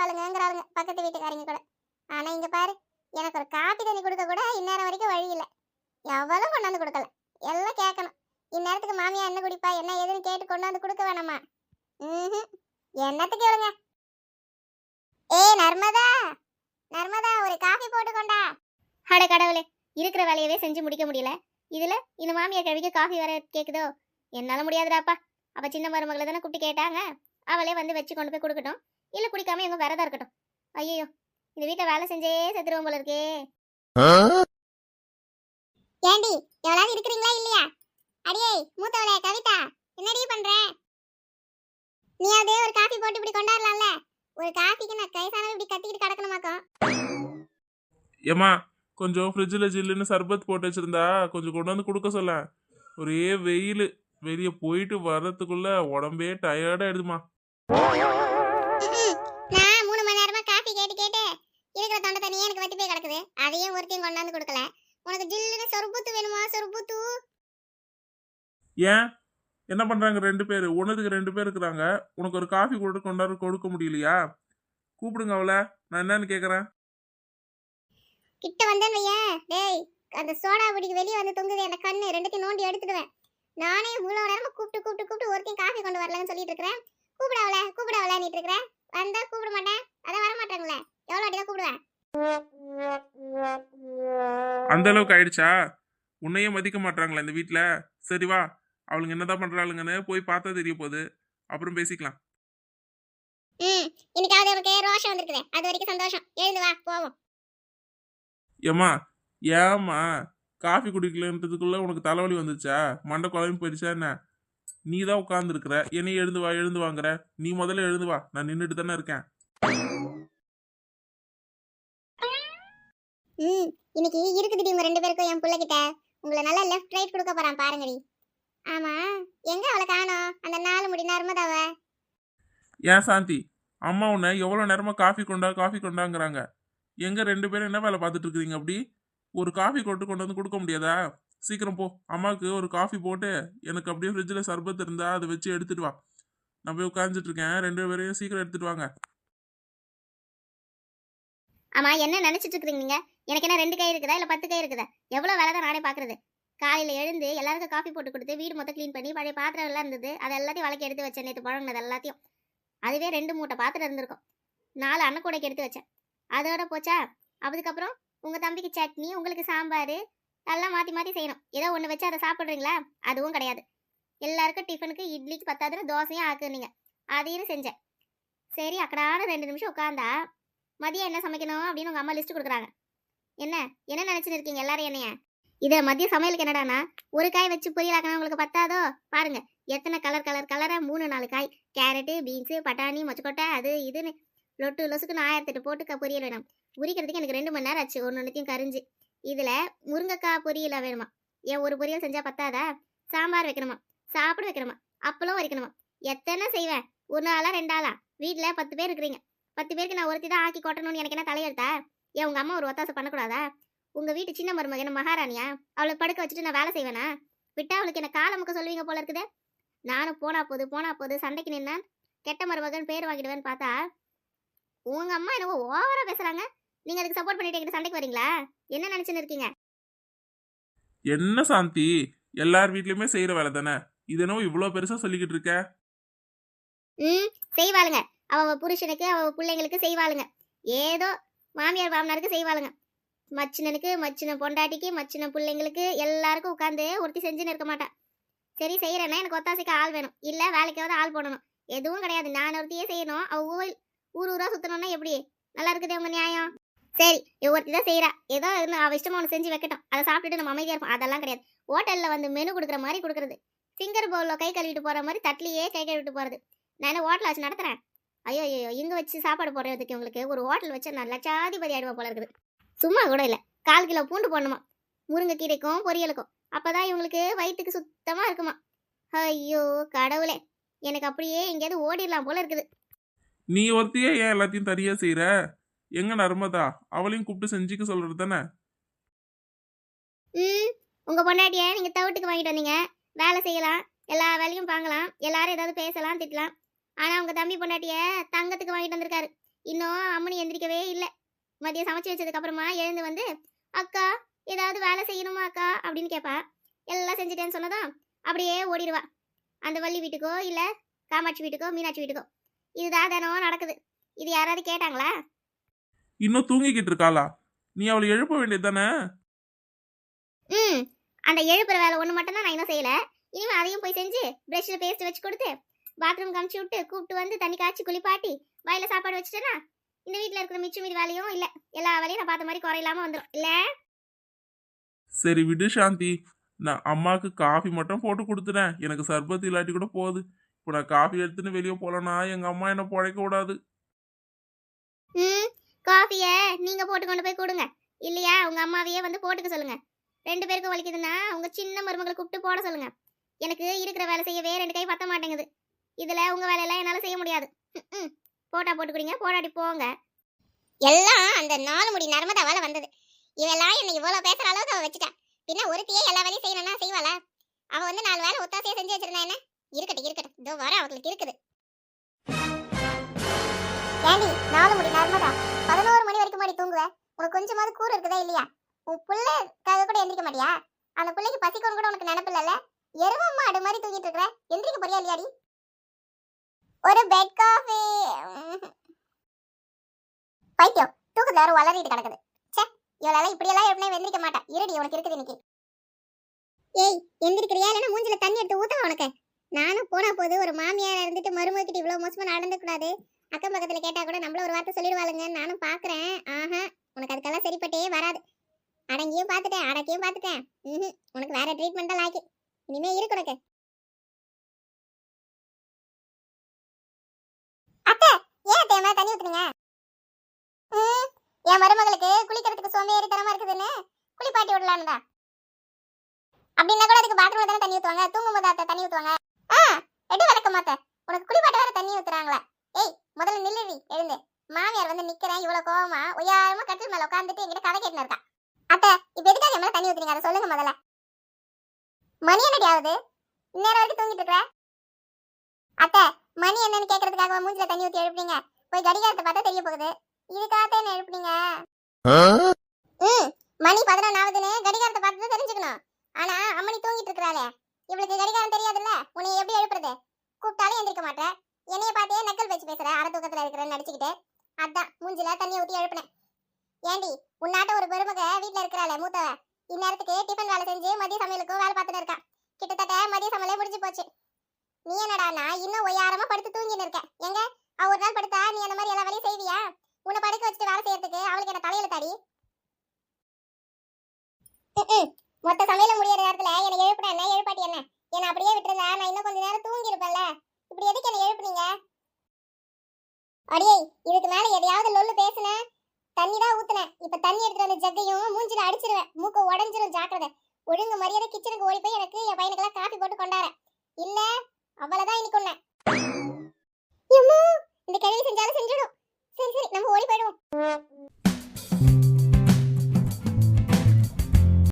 எல்லா பக்கத்து வீட்டுக்காரங்க கூட. ஆனா இங்க பாரு எனக்கு ஒரு காப்பி தண்ணி கொடுக்க கூட இந்நேரம் வரைக்கும் வழி இல்லை. எவ்வளவு கொண்டாந்து கொடுக்கல எல்லாம் கேட்கணும் இந்நேரத்துக்கு மாமியா என்ன குடிப்பா என்ன ஏதுன்னு கேட்டு கொண்டாந்து கொடுக்க வேணாமா? ம் என்னத்துக்கு இவளுங்க? ஏ நர்மதா! நர்மதா ஒரு காஃபி போட்டு கொண்டா அட கடவுளே இருக்கிற வேலையவே செஞ்சு முடிக்க முடியல. இதுல இந்த மாமியார் கழுவிக்கு காஃபி வர கேக்குதோ? என்னால முடியாதுடாப்பா. அவ சின்ன மருமகளை தானே கூப்பிட்டு கேட்டாங்க. அவளே வந்து வச்சு கொண்டு போய் கொடுக்கட்டும். இல்ல குடிக்காம எங்க விரதம் இருக்கட்டும். ஐயோ இந்த வீட்டை வேலை செஞ்சே செத்துருவோம் போல இருக்கே. ஏண்டி எவ்வளவு இருக்கிறீங்களா இல்லையா? அடியே மூத்தவளே கவிதா என்னடி பண்ற? நீயாவது ஒரு காஃபி போட்டு இப்படி கொண்டாடலாம்ல? ஒரு காஃபிக்கு நான் கைசானது இப்படி கத்திக்கிட்டு கிடக்கணுமாக்கும்? ஏம்மா கொஞ்சம் ஃப்ரிட்ஜில் ஜில்லுன்னு சர்பத் போட்டு வச்சிருந்தா கொஞ்சம் கொண்டு வந்து கொடுக்க சொல்ல. ஒரே வெயில். வெளியே போயிட்டு வர்றதுக்குள்ள உடம்பே டயர்டாக ஆயிடுதுமா அதையும் ஒருத்தையும் கொண்டாந்து கொடுக்கல. உனக்கு ஜில்லுன்னு சொருபுத்து வேணுமா? சொருபுத்து ஏன்? என்ன பண்ணுறாங்க ரெண்டு பேர்? உனதுக்கு ரெண்டு பேர் இருக்கிறாங்க. உனக்கு ஒரு காஃபி கூட கொண்டாந்து கொடுக்க முடியலையா? கூப்பிடுங்க அவளை. நான் என்னன்னு கேட்குறேன் கிட்ட வந்தேன்னு வையேன் டேய் அந்த சோடா பிடிக்கு வெளியே வந்து தொங்குது அந்த கண்ணு. ரெண்டுத்தையும் நோண்டி எடுத்துடுவேன். நானே இவ்வளோ நேரமா கூப்பிட்டு கூப்பிட்டு கூப்பிட்டு ஒருத்தையும் காஃபி கொண்டு வரலன்னு சொல்லிட்டு இருக்கிறேன். கூப்பிடாவல கூப்பிடாவல நீட்டு இருக்கிறேன் வந்தா கூப்பிட மாட்டேன். அதான் வர மாட்டாங்களே எவ்வளோ வாட்டி தான் கூப்பிடுவேன்? அந்த அளவுக்கு ஆயிடுச்சா? உன்னையே மதிக்க மாட்டாங்களா இந்த வீட்டில் சரி வா. அவளுங்க என்னதான் பண்ணுறாளுங்கன்னு போய் பார்த்தா தெரிய போகுது. அப்புறம் பேசிக்கலாம். ம் இன்னைக்காவது உனக்கு ரோஷம் வந்திருக்குது. அது வரைக்கும் சந்தோஷம். எழுந்து வா போவோம். ஏம்மா ஏம்மா காஃபி குடிக்கலன்றதுக்குள்ள உனக்கு தலைவலி வந்துச்சா மண்டை குழம்பு போயிடுச்சா என்ன? நீ தான் உட்காந்துருக்குற என்னையும் எழுந்து வா எழுந்து வாங்குற. நீ முதல்ல எழுந்து வா. நான் நின்றுட்டு தானே இருக்கேன். ம் இன்னைக்கு இருக்குதுடி உங்க ரெண்டு பேருக்கும் என் பிள்ளைகிட்ட. உங்களை நல்லா லெஃப்ட் ரைட் கொடுக்க போறான் பாருங்கடி. ஆமா எங்க அவளை காணோம்? அந்த நாலு முடி நர்மதாவ? ஏன் சாந்தி? அம்மா உன்னை எவ்வளோ நேரமா காஃபி கொண்டா காஃபி கொண்டாங்கிறாங்க. எங்க ரெண்டு பேரும் என்ன வேலை பார்த்துட்டு இருக்கிறீங்க அப்படி? ஒரு காஃபி கொண்டு கொண்டு வந்து கொடுக்க முடியாதா? சீக்கிரம் போ. அம்மாவுக்கு ஒரு காஃபி போட்டு எனக்கு அப்படியே ஃப்ரிட்ஜில் சர்பத் இருந்தா அதை வச்சு எடுத்துட்டு வா. நான் போய் உட்காந்துட்டு இருக்கேன். ரெண்டு பேரையும் சீக்கிரம் எடுத்துட்டு வாங்க. ஆமா என்ன நினைச்சிட்டு இருக்கீங்க நீங்க? எனக்கு என்ன ரெண்டு கை இருக்குதா? இல்ல பத்து கை இருக்குதா? எவ்வளோ வேலை தான் நானே பாக்குறது. காலையில எழுந்து எல்லாருக்கும் காஃபி போட்டு கொடுத்து வீடு மொத்தம் க்ளீன் பண்ணி பழைய பாத்திரம் எல்லாம் இருந்தது. அது எல்லாத்தையும் வழக்கி எடுத்து வச்சேன். நேற்று பழங்கினது எல்லாத்தையும். அதுவே ரெண்டு மூட்டை பாத்திரம் இருந்திருக்கும். நாலு அன்னக்கூடைக்கு எடுத்து வச்சேன். அதோட போச்சா? அதுக்கப்புறம் உங்க தம்பிக்கு சட்னி உங்களுக்கு சாம்பார் எல்லாம் மாத்தி மாத்தி செய்யணும். ஏதோ ஒண்ணு வச்சு அதை சாப்பிடுறீங்களா? அதுவும் கிடையாது. எல்லாருக்கும் டிஃபனுக்கு இட்லிக்கு பத்தாதுன்னு தோசையும் ஆக்குனீங்க. அதையும் செஞ்சேன். சரி அக்கடான ரெண்டு நிமிஷம் உட்காந்தா மதியம் என்ன சமைக்கணும் அப்படின்னு உங்கள் அம்மா லிஸ்ட் கொடுக்குறாங்க. என்ன? என்ன நினைச்சுன்னு இருக்கீங்க எல்லாரும் என்னைய? இதை மதிய சமையலுக்கு என்னடானா? ஒரு காய் வச்சு பொரியலாக்கணும் உங்களுக்கு பத்தாதோ? பாருங்க. எத்தனை கலர் கலர் கலரா? மூணு நாலு காய். கேரட்டு பீன்ஸு பட்டாணி மொச்சக்கொட்டை அது இதுன்னு லொட்டு லொசுக்குன்னு ஆயிரத்தெட்டு போட்டு பொரியல் வேணும். உரிக்கிறதுக்கு எனக்கு ரெண்டு மணி நேரம் ஆச்சு. ஒன்று ஒன்றுத்தையும் கரிஞ்சு. இதில் முருங்கைக்காய் பொரியல் வேணுமா? ஏன் ஒரு பொரியல் செஞ்சால் பத்தாதா? சாம்பார் வைக்கணுமா? சாப்பிட வைக்கணுமா? அப்பளம் வைக்கணுமா எத்தனை செய்வேன்? ஒரு நாளா ரெண்டு ஆளா வீட்டில் பத்து பேர் இருக்கிறீங்க. பத்து பேருக்கு நான் ஒருத்தி தான் ஆக்கி கொட்டணும்னு எனக்கு என்ன தலையெழுத்தா? ஏன் உங்க அம்மா ஒரு ஒத்தாசை பண்ணக்கூடாதா? உங்க வீட்டு சின்ன மருமக என்ன மகாராணியா? அவளை படுக்க வச்சுட்டு நான் வேலை செய்வேனா? விட்டா அவளுக்கு என்ன கால முக்க சொல்லுவீங்க போல இருக்குது? நானும் போனா போது போனா போது சண்டைக்கு நின்னா கெட்ட மருமகன் பேர் வாங்கிடுவேன்னு பார்த்தா உங்க அம்மா என்னவோ ஓவரா பேசுறாங்க. நீங்க அதுக்கு சப்போர்ட் பண்ணிட்டு என்கிட்ட சண்டைக்கு வரீங்களா? என்ன நினைச்சுன்னு இருக்கீங்க? என்ன சாந்தி? எல்லார் வீட்லயுமே செய்யற வேலை தானே? இது என்னவோ இவ்வளோ பெருசா சொல்லிக்கிட்டு இருக்க? ம் செய்வாளுங்க. அவ புருஷனுக்கு அவ பிள்ளைங்களுக்கு செய்வாளுங்க. ஏதோ மாமியார் மாமனாருக்கு செய்வாளுங்க. மச்சினனுக்கு மச்சின பொண்டாட்டிக்கு மச்சின பிள்ளைங்களுக்கு எல்லாருக்கும் உட்காந்து ஒருத்தி செஞ்சுன்னு இருக்க மாட்டேன் சரி செய்யறேன்னா எனக்கு ஒத்தாசைக்கு ஆள் வேணும். இல்லை வேலைக்காவது ஆள் போடணும். எதுவும் கிடையாது. நான் ஒருத்தியே செய்யணும். அவ ஊர் ஊர் ஊரா சுத்தணும்னா எப்படி? நல்லா இருக்குது உங்க நியாயம்? சரி ஒருத்தி தான் செய்யறா ஏதோ அவள் அவ இஷ்டமா ஒன்று செஞ்சு வைக்கட்டும். அதை சாப்பிட்டுட்டு நம்ம அமைதியாக இருப்போம். அதெல்லாம் கிடையாது. ஹோட்டல்ல வந்து மெனு கொடுக்குற மாதிரி கொடுக்குறது. ஃபிங்கர் பவுலில் கை கழுவிட்டு போற மாதிரி தட்லியே கை கழுவிட்டு போறது. நான் என்ன ஹோட்டல் வச்சு நடத்துறேன்? ஐயோ ஐயோ இங்க வச்சு சாப்பாடு போடுறதுக்கு உங்களுக்கு ஒரு ஹோட்டல் வச்சு நான் லட்சாதிபதி ஆயிடுவா போல இருக்குது. சும்மா கூட இல்ல. கால் கிலோ பூண்டு போடணுமா? முருங்கைக்கீரைக்கும் பொரியலுக்கும். அப்பதான் இவங்களுக்கு வயிற்றுக்கு சுத்தமா இருக்குமா? ஐயோ கடவுளே. எனக்கு அப்படியே எங்கேயாவது ஓடிடலாம் போல இருக்குது. நீ ஒருத்தியே ஏன் எல்லாத்தையும் தனியா செய்யற எங்க நர்மதா? அவளையும் கூப்பிட்டு செஞ்சுக்க சொல்றது தானே? ம் உங்க பொண்டாட்டிய நீங்க தவிட்டுக்கு வாங்கிட்டு வந்தீங்க. வேலை செய்யலாம். எல்லா வேலையும் பார்க்கலாம். எல்லாரும் ஏதாவது பேசலாம் திட்டலாம். ஆனா உங்க தம்பி பொண்டாட்டிய தங்கத்துக்கு வாங்கிட்டு வந்திருக்காரு. இன்னும் அம்மனி எந்திரிக்கவே இல்லை. மதியம் சமைச்சு வச்சதுக்கு அப்புறமா எழுந்து வந்து அக்கா ஏதாவது வேலை செய்யணுமா அக்கா? அப்படின்னு கேட்பா எல்லாம் செஞ்சுட்டேன்னு சொன்னதும் அப்படியே ஓடிடுவா. அந்த வள்ளி வீட்டுக்கோ இல்ல காமாட்சி வீட்டுக்கோ மீனாட்சி வீட்டுக்கோ. இதுதான் தினம் நடக்குது. இது யாராவது கேட்டாங்களா? இன்னும் தூங்கிக்கிட்டு இருக்காளா? நீ அவளை எழுப்ப வேண்டியது தானே? ம். அந்த எழுப்புற வேலை ஒன்று மட்டும் தான் நான் இன்னும் செய்யல. இனிமே அதையும் போய் செஞ்சு ப்ரஷ்ல பேஸ்ட் வச்சு கொடுத்து பாத்ரூம் காமிச்சு விட்டு கூப்பிட்டு வந்து தண்ணி காய்ச்சி குளிப்பாட்டி வாயில சாப்பாடு வச்சுட்டேன்னா இந்த வீட்டில் இருக்கிற மிச்சம் மீதி வேலையும் இல்லை. எல்லா வேலையும் நான் பார்த்த மாதிரி குறையில்லாம வந்துடும் இல்லை? சரி விடு சாந்தி. நான் அம்மாவுக்கு காஃபி மட்டும் போட்டு கொடுத்துட்டேன். எனக்கு சர்பத் இல்லாட்டி கூட போகுது. இப்போ நான் காஃபி எடுத்துன்னு வெளியே போலனா எங்க அம்மா என்ன பழைக்க விடாது. ம் காஃபியை நீங்கள் போட்டு கொண்டு போய் கொடுங்க. இல்லையா உங்க அம்மாவையே வந்து போட்டுக்க சொல்லுங்க. ரெண்டு பேருக்கும் வலிக்குதுன்னா உங்க சின்ன மருமகளை கூப்பிட்டு போட சொல்லுங்க. எனக்கு இருக்கிற வேலை செய்யவே ரெண்டு கை பத்த மாட்டேங்குது. இதுல உங்க வேலையெல்லாம் என்னால செய்ய முடியாது. ம் போட்டா போட்டு குடிங்க போடாடி போங்க. எல்லாம் அந்த நாலு முடி நர்மதாவால் வந்தது. இவெல்லாம் என்ன இவ்வளோ பேசுற அளவுக்கு அவள் வச்சுட்டா. பின்ன ஒருத்தியே எல்லா வேலையும் செய்யணும்னா செய்வாளா? அவள் வந்து நாலு வேலை ஒத்தாசையாக செஞ்சு வச்சிருந்தா என்ன? இருக்கட்டும் இருக்கட்டும். இதோ வர அவங்களுக்கு இருக்குது. ஏண்டி நாலு முடி நர்மதா? பதினோரு மணி வரைக்கும் மாடி தூங்குவ. உனக்கு கொஞ்சமாவது கூறு இருக்குதா இல்லையா? உன் புள்ள கதை கூட எந்திரிக்க மாட்டியா? அந்த பிள்ளைக்கு பசிக்கணும் கூட உனக்கு நினப்பில்ல இல்லைல்ல எரும மாடு மாதிரி தூங்கிட்டு இருக்கிற? எந்திரிக்க போறியா இல்லையாடி? ஒரு பெட் காஃபி பைத்தியம். தூக்கத்துல யாரும் வளரிட்டு கிடக்குது. சே இவளால இப்படியெல்லாம் எப்படியும் எந்திரிக்க மாட்டா. இருடி உனக்கு இருக்குது இன்னைக்கு. ஏய் எந்திரிக்கிறியா? இல்லைன்னா மூஞ்சில தண்ணி எடுத்து ஊத்தா உனக்கு? நானும் போனா போது ஒரு மாமியாரா இருந்துட்டு மருமகிட்ட இவ்வளோ மோசமா நடந்துக்கூடாது அக்கம் பக்கத்துல கேட்டா கூட நம்மள ஒரு வார்த்தை சொல்லிடுவாளுங்க நானும் பாக்குறேன். ஆஹா உனக்கு அதுக்கெல்லாம் சரிப்பட்டே வராது. அடங்கியும் பார்த்துட்டேன் அடக்கியும் பார்த்துட்டேன் ம் உனக்கு வேற ட்ரீட்மெண்ட் ஆக்கி இனிமேல் இனிமே இருக்கு உனக்கு அத்தை ஏன் அத்தை என் மேல தண்ணி ஊத்துனீங்க ம், என் மருமகளுக்கு குளிக்கிறதுக்கு சோம்பேறித்தனமா இருக்குதுன்னு குளிப்பாட்டி விடலான்னு தான் அப்படின்னா கூட அதுக்கு பாத்ரூம்ல தானே தண்ணி ஊத்துவாங்க? தூங்கும் போது அத்தை தண்ணி ஊத்துவாங்க? ஆ எடு விளக்க மாத்த உனக்கு குளிப்பாட்ட வேற தண்ணி ஊத்துறாங்களா. ஏய் முதல்ல நில்லுடி எழுந்து. மாமியார் வந்து நிக்கிறேன் இவ்வளவு கோவமா ஒய்யாரமா கட்டில் மேல உட்காந்துட்டு என்கிட்ட கதை கேட்டுன்னு இருக்கா. அத்தை இப்ப எதுக்காக என் மேல தண்ணி ஊத்துறீங்க? அதை சொல்லுங்க முதல்ல. மணி என்னடி ஆகுது? இந்நேரம் வரைக்கும் தூங்கிட்டு இருக்க? அத்தை மணி என்னன்னு கேக்குறதுக்காக மூஞ்சில தண்ணி ஊத்தி எழுப்புறீங்க போய் கடிகாரத்தை பார்த்தா தெரிய போகுது. இதுக்காக என்ன எழுப்புறீங்க ம் மணி பதினொன்னு ஆகுதுன்னு கடிகாரத்தை பார்த்து தெரிஞ்சுக்கணும். ஆனா அம்மனி தூங்கிட்டு இருக்கிறாளே. இவளுக்கு கடிகாரம் தெரியாதுல்ல? உன்னை எப்படி எழுப்புறது? கூப்பிட்டாலும் எந்திரிக்க மாட்டேன் என்னைய பார்த்தே நக்கல் வச்சு பேசுற? அரை தூக்கத்துல இருக்கிறேன்னு நடிச்சுக்கிட்டு. அதான் மூஞ்சில தண்ணி ஊத்தி எழுப்புனேன். ஏண்டி உன்னாட்ட ஒரு பெருமக வீட்ல இருக்கிறாளே மூத்தவ. இந்நேரத்துக்கு டிஃபன் வேலை செஞ்சு மதிய சமையலுக்கும் வேலை பார்த்துட்டு இருக்கா. கிட்டத்தட்ட மதிய சமையலே முடிஞ்சு போச்சு. நீ என்னடானா இன்னும் ஒய்யாரமா படுத்து தூங்கின்னு இருக்க எங்க? ஒரு நாள் படுத்தா நீ அந்த மாதிரி எல்லா வேலையும் செய்வியா? உன்னை படுக்க வச்சுட்டு வேலை செய்யறதுக்கு அவளுக்கு என்ன தலையில தாடி? மொத்த சமையல முடியற நேரத்துல என்னை எழுப்புன என்ன? எழுப்பாட்டி என்ன? என்ன அப்படியே விட்டுருந்தா நான் இன்னும் கொஞ்ச நேரம் தூங்கி இருப்பேன்ல. இப்படி எதுக்கு என்ன எழுப்புனீங்க? அடியே இதுக்கு மேல எதையாவது லொல்லு பேசுன தண்ணி தான் ஊத்துனேன் இப்ப தண்ணி எடுத்துட்டு வந்த ஜக்கையும் மூஞ்சில அடிச்சிருவேன். மூக்க உடஞ்சிரும் ஜாக்கிரதை. ஒழுங்கு மரியாதை கிச்சனுக்கு ஓடி போய் எனக்கு என் பையனுக்கெல்லாம் காஃபி போட்டு கொண்டார. இல்ல அவ்வளவுதான் இன்னைக்கு ஒண்ணு இந்த கேள்வி செஞ்சாலும் செஞ்சிடும். சரி சரி நம்ம ஓடி போயிடுவோம்